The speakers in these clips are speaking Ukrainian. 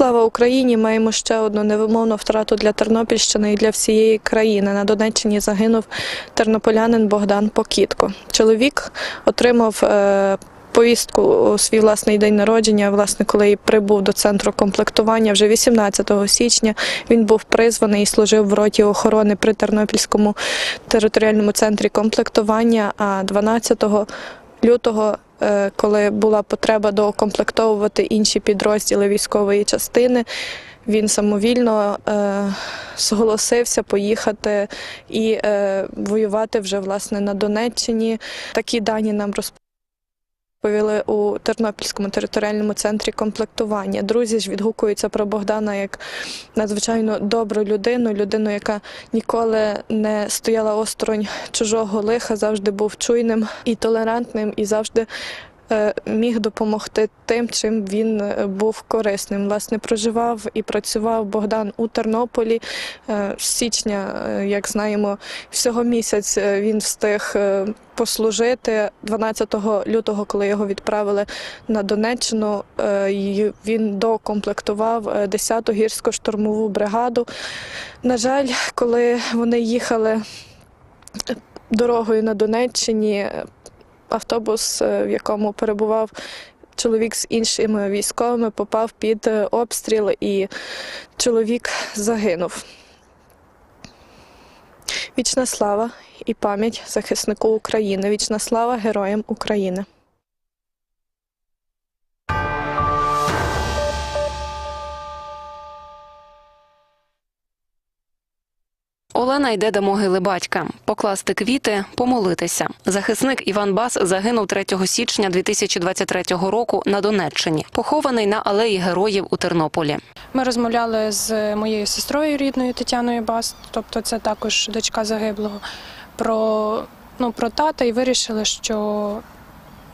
Слава Україні! Маємо ще одну невимовну втрату для Тернопільщини і для всієї країни. На Донеччині загинув тернополянин Богдан Покітко. Чоловік отримав е, повістку у свій власний день народження. Власне, коли прибув до центру комплектування, вже 18 січня він був призваний і служив в роті охорони при Тернопільському територіальному центрі комплектування. А 12 лютого, коли була потреба доукомплектовувати інші підрозділи військової частини, він самовільно е, зголосився поїхати і е, воювати вже власне на Донеччині. Такі дані нам розповіли у Тернопільському територіальному центрі комплектування. Друзі ж відгукуються про Богдана як надзвичайно добру людину, людину, яка ніколи не стояла осторонь чужого лиха, завжди був чуйним і толерантним, і завжди міг допомогти тим, чим він е, був корисним. Власне, проживав і працював Богдан у Тернополі. Е, З січня, е, як знаємо, всього місяць е, він встиг е, послужити. 12 лютого, коли його відправили на Донеччину, е, він докомплектував е, 10-ту гірсько-штурмову бригаду. На жаль, коли вони їхали дорогою на Донеччині, е, автобус, е, в якому перебував чоловік з іншими військовими, попав під е, обстріл і чоловік загинув. Вічна слава і пам'ять захиснику України. Вічна слава героям України. Олена йде до могили батька, покласти квіти, помолитися. Захисник Іван Бас загинув 3 січня 2023 року на Донеччині, похований на алеї героїв у Тернополі. Ми розмовляли з моєю сестрою рідною Тетяною Бас, тобто це також дочка загиблого, про, ну, про тата і вирішили, що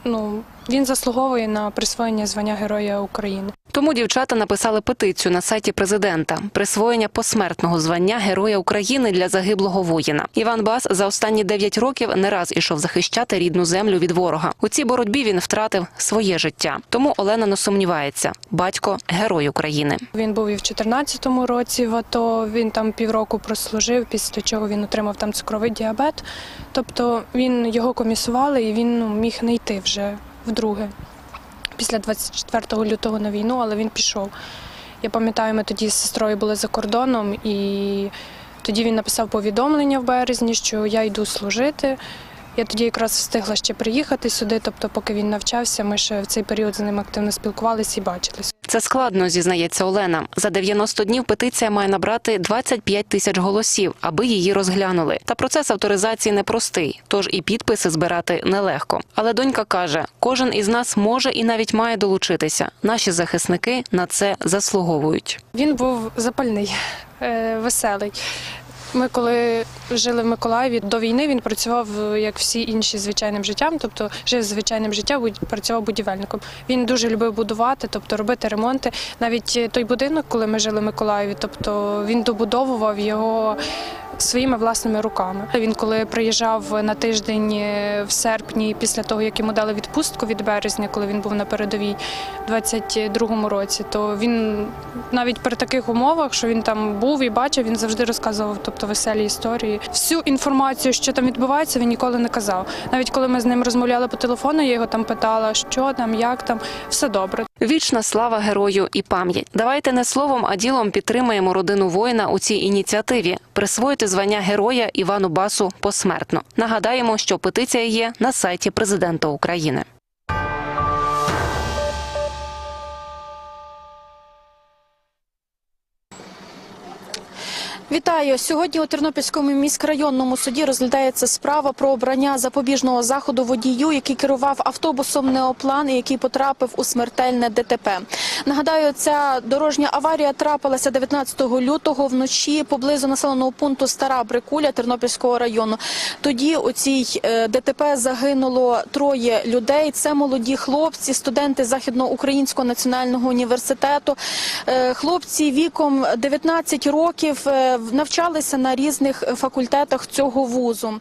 ну, він заслуговує на присвоєння звання Героя України. Тому дівчата написали петицію на сайті президента присвоєння посмертного звання Героя України для загиблого воїна. Іван Бас за останні 9 років не раз ішов захищати рідну землю від ворога. У цій боротьбі він втратив своє життя. Тому Олена не сумнівається: батько герой України. Він був і в 2014 році в АТО, він там півроку прослужив, після чого він отримав там цукровий діабет. Тобто він його комісували і він ну, міг не йти вже вдруге. Після 24 лютого на війну, але він пішов. Я пам'ятаю, ми тоді з сестрою були за кордоном, і тоді він написав повідомлення в березні, що я йду служити. Я тоді якраз встигла ще приїхати сюди, тобто, поки він навчався, ми ще в цей період з ним активно спілкувалися і бачились. Це складно, зізнається Олена. За 90 днів петиція має набрати 25 тисяч голосів, аби її розглянули. Та процес авторизації непростий, тож і підписи збирати нелегко. Але донька каже, кожен із нас може і навіть має долучитися. Наші захисники на це заслуговують. Він був запальний, е, веселий. Ми коли жили в Миколаєві до війни, він працював е, як всі інші звичайним життям, тобто жив звичайним життям, працював будівельником. Він дуже любив будувати, тобто робити ремонти. Навіть е, той будинок, коли ми жили в Миколаєві, тобто він добудовував його своїми власними руками. Він коли приїжджав на тиждень е, в серпні, після того як йому дали відпустку від березня, коли він був на передовій в 22-му році, то він навіть при таких умовах, що він там був і бачив, він завжди розказував, тобто веселі історії. Всю інформацію, що там відбувається, він ніколи не казав. Навіть коли ми з ним розмовляли по телефону, я його там питала, що там, як там, все добре. Вічна слава герою і пам'ять. Давайте не словом, а ділом підтримаємо родину воїна у цій ініціативі. Присвоїти звання героя Івану Басу посмертно. Нагадаємо, що петиція є на сайті президента України. Вітаю сьогодні. У Тернопільському міськрайонному суді розглядається справа про обрання запобіжного заходу водію, який керував автобусом Неоплан і який потрапив у смертельне ДТП. Нагадаю, ця дорожня аварія трапилася 19 лютого вночі поблизу населеного пункту Стара Брикуля Тернопільського району. Тоді у цій е, ДТП загинуло троє людей. Це молоді хлопці, студенти Західноукраїнського національного університету. Е, Хлопці віком 19 років. Навчалися на різних факультетах цього вузу.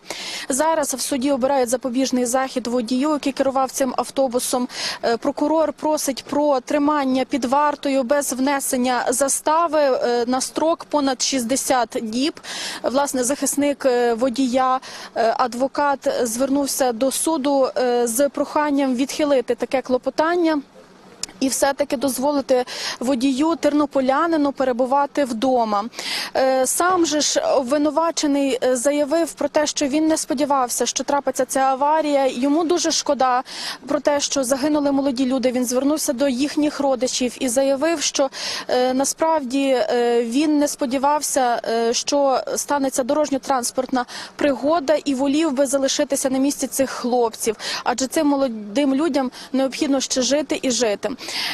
Зараз в суді обирають запобіжний захід водію, який керував цим автобусом. Е, Прокурор просить про тримання під вартою без внесення застави е, на строк понад 60 діб. Власне, захисник е, водія, адвокат звернувся до суду з проханням відхилити таке клопотання. І все-таки дозволити водію тернополянину перебувати вдома. Е, Сам же ж обвинувачений е, заявив про те, що він не сподівався, що трапиться ця аварія. Йому дуже шкода про те, що загинули молоді люди. Він звернувся до їхніх родичів і заявив, що е, насправді він не сподівався, що станеться дорожньо-транспортна пригода, і волів би залишитися на місці цих хлопців, адже цим молодим людям необхідно ще жити і жити.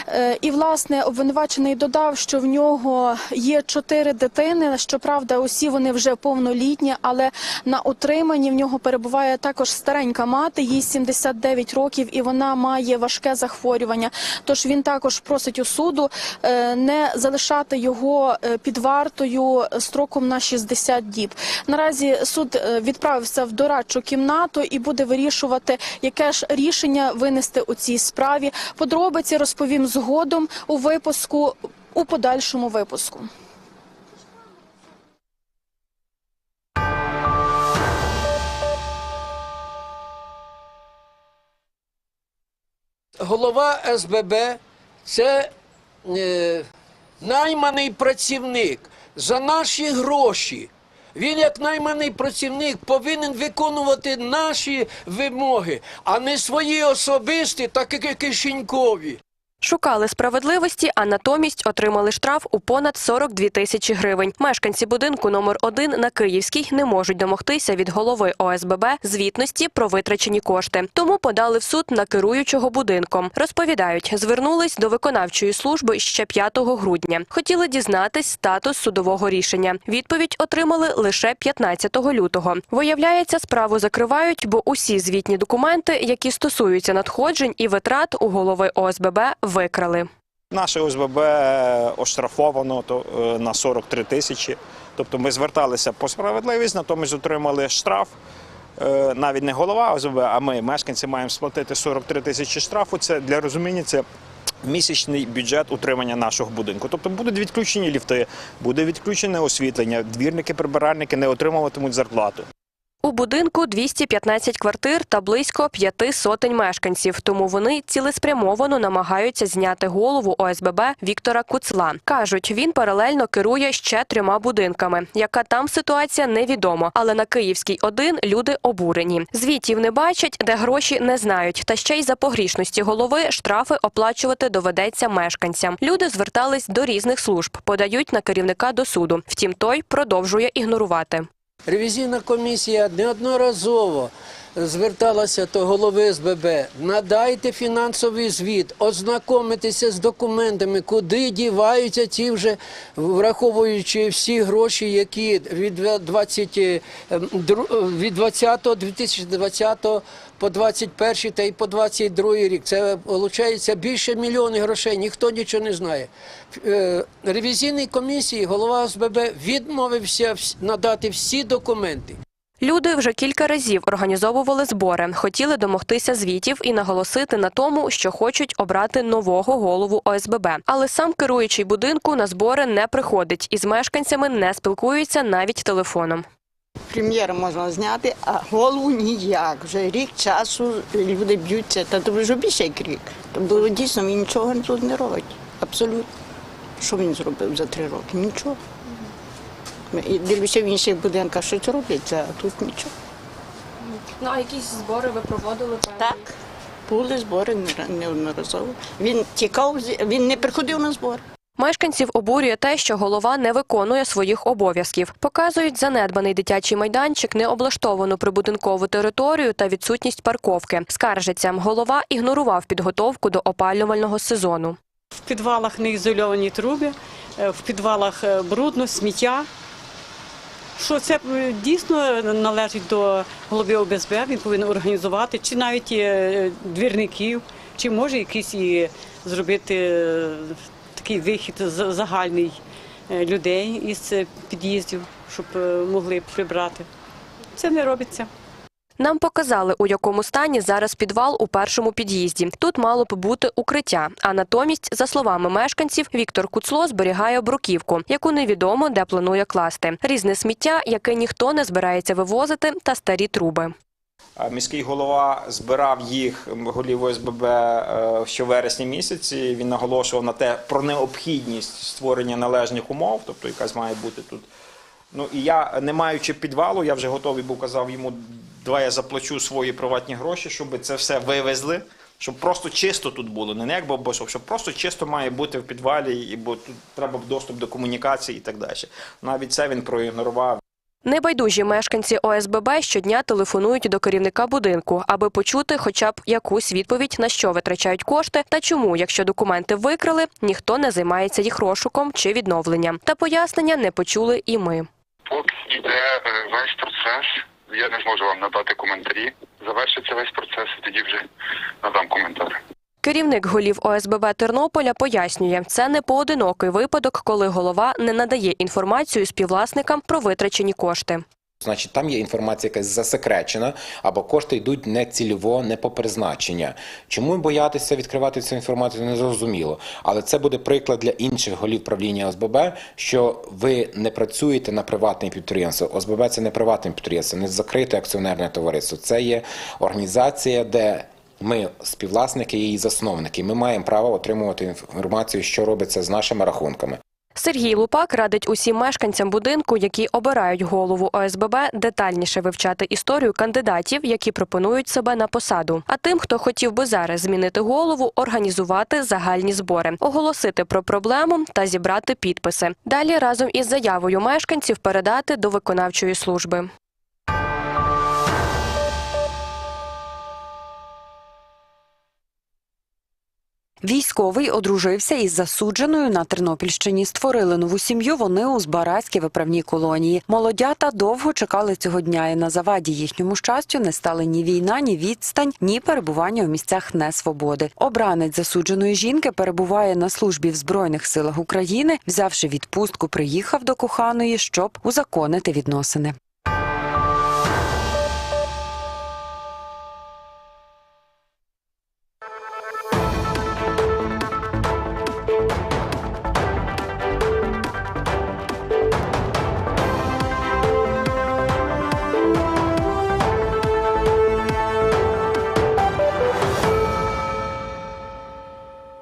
Е, І власне обвинувачений додав, що в нього є чотири дитини. Щоправда, усі вони вже повнолітні, але на утриманні в нього перебуває також старенька мати, їй 79 років, і вона має важке захворювання. Тож він також просить у суду е, не залишати його е, під вартою строком на 60 діб. Наразі суд відправився в дорадчу кімнату і буде вирішувати, яке ж рішення винести у цій справі. Подробиці розповім згодом у випуску у подальшому випуску. голова СББ це е, найманий працівник за наші гроші. Він, як найманий працівник, повинен виконувати наші вимоги, а не свої особисті, так як і кишенькові. Шукали справедливості, а натомість отримали штраф у понад 42 тисячі гривень. Мешканці будинку номер 1 на Київській не можуть домогтися від голови ОСББ звітності про витрачені кошти. Тому подали в суд на керуючого будинком. Розповідають, звернулись до виконавчої служби ще 5 грудня. Хотіли дізнатись статус судового рішення. Відповідь отримали лише 15 лютого. Виявляється, справу закривають, бо усі звітні документи, які стосуються надходжень і витрат у голови ОСББ, викрали. Наше ОСББ оштрафовано то, е, на 43 тисячі. Тобто ми зверталися по справедливість, натомість отримали штраф. Е, Навіть не голова ОСББ, а ми, мешканці, маємо сплатити 43 тисячі штрафу. Це для розуміння, це місячний бюджет утримання нашого будинку. Тобто будуть відключені ліфти, буде відключене освітлення, двірники, прибиральники не отримуватимуть зарплату. Будинку 215 квартир та близько п'яти сотень мешканців, тому вони цілеспрямовано намагаються зняти голову ОСББ Віктора Куцла. Кажуть, він паралельно керує ще трьома будинками. Яка там ситуація, невідомо. Але на Київській один люди обурені. Звітів не бачать, де гроші не знають. Та ще й за погрішності голови штрафи оплачувати доведеться мешканцям. Люди звертались до різних служб, подають на керівника до суду. Втім, той продовжує ігнорувати. Ревізійна комісія неодноразово зверталася до голови СББ. Надайте фінансовий звіт, ознакомитися з документами, куди діваються ті вже, враховуючи всі гроші, які від 20, е, дру- від 20 2020 по 21 та й по 22 рік. Це виходить більше мільйонів грошей, ніхто нічого не знає. Е, Ревізійній комісії голова СББ відмовився надати всі документи. Люди вже кілька разів організовували збори, хотіли домогтися звітів і наголосити на тому, що хочуть обрати нового голову ОСББ. Але сам керуючий будинку на збори не приходить і з мешканцями не спілкується навіть телефоном. Прем'єр можна зняти, а голову ніяк. Вже рік часу люди б'ються, та то вже більше як рік. Тобто дійсно він нічого тут не робить. Абсолютно. Що він зробив за три роки? Нічого. І дивлюся в інших будинках щось робиться, а тут нічого. Ну а якісь збори ви проводили? Так. Були збори неодноразово. Він тікав, з- він не приходив на збори. Мешканців обурює те, що голова не виконує своїх обов'язків. Показують занедбаний дитячий майданчик, необлаштовану прибудинкову територію та відсутність парковки. Скаржиться, голова ігнорував підготовку до опалювального сезону. В підвалах не ізольовані труби, е, в підвалах е, брудно, сміття. Що це е, дійсно належить до голови ОБСБ, він повинен організувати, чи навіть е, двірників, чи може якийсь зробити е, такий вихід загальний людей із під'їздів, щоб могли прибрати. Це не робиться. Нам показали, у якому стані зараз підвал у першому під'їзді. Тут мало б бути укриття. А натомість, за словами мешканців, Віктор Куцло зберігає бруківку, яку невідомо де планує класти. Різне сміття, яке ніхто не збирається вивозити, та старі труби. Міський голова збирав їх голів ОСББ е, ще вересні місяці. Він наголошував на те про необхідність створення належних умов, тобто якась має бути тут. Ну і я, не маючи підвалу, я вже готовий був казав йому, давай я заплачу свої приватні гроші, щоб це все вивезли. Щоб просто чисто тут було, не як бабосов, щоб просто чисто має бути в підвалі, і бо тут треба доступ до комунікації і так далі. Навіть це він проігнорував. Небайдужі мешканці ОСББ щодня телефонують до керівника будинку, аби почути хоча б якусь відповідь, на що витрачають кошти та чому, якщо документи викрали, ніхто не займається їх розшуком чи відновленням. Та пояснення не почули і ми. Поки йде е, весь процес, я не зможу вам надати коментарі. Завершиться весь процес, тоді вже надам коментар. Керівник голів ОСББ Тернополя пояснює, це не поодинокий випадок, коли голова не надає інформацію співвласникам про витрачені кошти. Значить, там є інформація якась засекречена, або кошти йдуть не цільово, не по призначення. Чому боятися відкривати цю інформацію, не зрозуміло. Але це буде приклад для інших голів правління ОСББ, що ви не працюєте на приватне підприємство. ОСББ це не приватне підприємство, не закрите акціонерне товариство. Це є організація, де ми співвласники і її засновники. Ми маємо право отримувати інформацію, що робиться з нашими рахунками. Сергій Лупак радить усім мешканцям будинку, які обирають голову ОСББ, детальніше вивчати історію кандидатів, які пропонують себе на посаду. А тим, хто хотів би зараз змінити голову, організувати загальні збори, оголосити про проблему та зібрати підписи. Далі разом із заявою мешканців передати до виконавчої служби. Військовий одружився із засудженою на Тернопільщині. Створили нову сім'ю. Вони у Збаразькій виправній колонії. Молодята довго чекали цього дня, і на заваді їхньому щастю не стали ні війна, ні відстань, ні перебування у місцях несвободи. Обранець засудженої жінки перебуває на службі в збройних силах України. Взявши відпустку, приїхав до коханої, щоб узаконити відносини.